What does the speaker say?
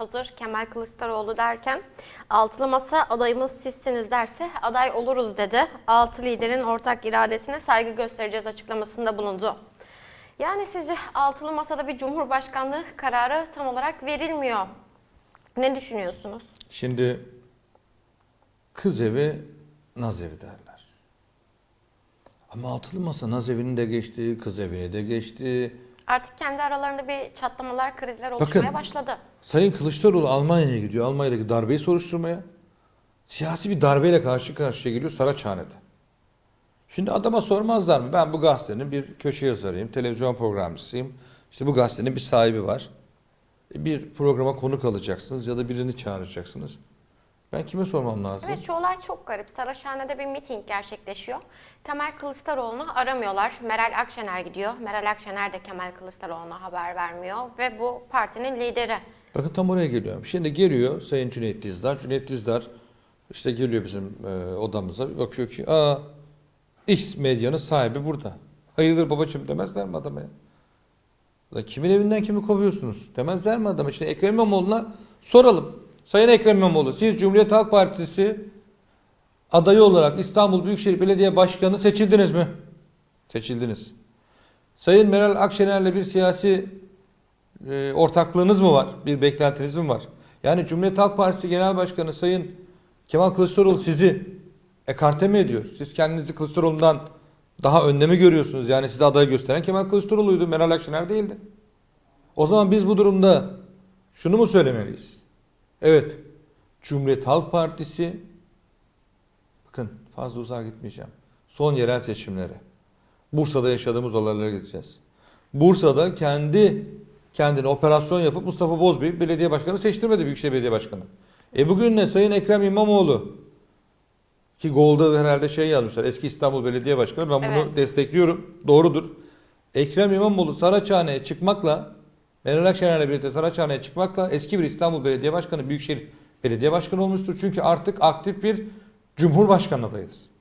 hazır Kemal Kılıçdaroğlu derken altılı masa adayımız sizsiniz derse aday oluruz dedi. Altı liderin ortak iradesine saygı göstereceğiz açıklamasında bulundu. Yani sizce altılı masada bir cumhurbaşkanlığı kararı tam olarak verilmiyor. Ne düşünüyorsunuz? Şimdi kız evi naz evi derler. Ama altılı masa naz evini de geçti, kız evini de geçti. Artık kendi aralarında bir çatlamalar, krizler oluşmaya Bakın. başladı. Sayın Kılıçdaroğlu Almanya'ya gidiyor. Almanya'daki darbeyi soruşturmaya. Siyasi bir darbeyle karşı karşıya geliyor Saraçhane'de. Şimdi adama sormazlar mı? Ben bu gazetenin bir köşe yazarıyım, televizyon programcısıyım. İşte bu gazetenin bir sahibi var. E, Bir programa konuk alacaksınız ya da birini çağıracaksınız. Ben kime sormam lazım? Evet şu olay çok garip. Saraçhane'de bir miting gerçekleşiyor. Kemal Kılıçdaroğlu'nu aramıyorlar. Meral Akşener gidiyor. Meral Akşener de Kemal Kılıçdaroğlu'na haber vermiyor. Ve bu partinin lideri. Bakın tam oraya geliyorum. Şimdi geliyor Sayın Cüneyt Dizdar. Cüneyt Dizdar işte geliyor bizim e, odamıza. Bir bakıyor ki aa X medyanın sahibi burada. Hayırdır babacığım demezler mi adama ya? Ulan kimin evinden kimi kovuyorsunuz? Demezler mi adama? Şimdi Ekrem İmamoğlu'na soralım. Sayın Ekrem İmamoğlu siz Cumhuriyet Halk Partisi adayı olarak İstanbul Büyükşehir Belediye Başkanı seçildiniz mi? Seçildiniz. Sayın Meral Akşener'le bir siyasi e, ortaklığınız mı var? Bir beklentiniz mi var? Yani Cumhuriyet Halk Partisi Genel Başkanı Sayın Kemal Kılıçdaroğlu sizi ekarte mi ediyor? Siz kendinizi Kılıçdaroğlu'ndan daha önde mi görüyorsunuz? Yani size adayı gösteren Kemal Kılıçdaroğlu'ydu. Meral Akşener değildi. O zaman biz bu durumda şunu mu söylemeliyiz? Evet, Cumhuriyet Halk Partisi bakın fazla uzağa gitmeyeceğim. Son yerel seçimlere. Bursa'da yaşadığımız olaylara gideceğiz. Bursa'da kendi kendine operasyon yapıp Mustafa Bozbey belediye başkanı seçtirmedi Büyükşehir Belediye Başkanı. E bugün ne? Sayın Ekrem İmamoğlu ki Golda herhalde şey yazmışlar. Eski İstanbul Belediye Başkanı. Ben bunu Evet. destekliyorum. Doğrudur. Ekrem İmamoğlu Saraçhane'ye çıkmakla Meral Akşener'le birlikte Saraçhane'ye çıkmakla eski bir İstanbul Belediye Başkanı, Büyükşehir Belediye Başkanı olmuştur. Çünkü artık aktif bir Cumhurbaşkanı adayıdır.